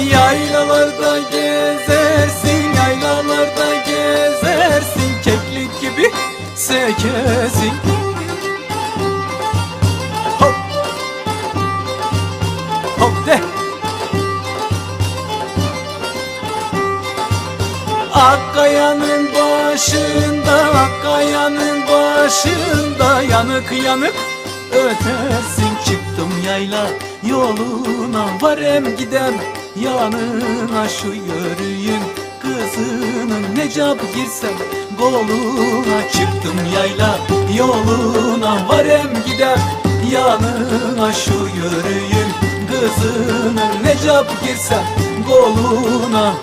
Yaylalarda gezersin Yaylalarda gezersin Keklik gibi sekezin Hop! Hop de! Akkaya'nın başında Akkaya'nın başında Yanık yanık ötersin. Çıktım yayla yoluna Varem gidem yanına Şu yörüyün kızının Necap girsem goluna Çıktım yayla. Yoluna Varem gidem yanına Şu yörüyün kızının Necap girsem goluna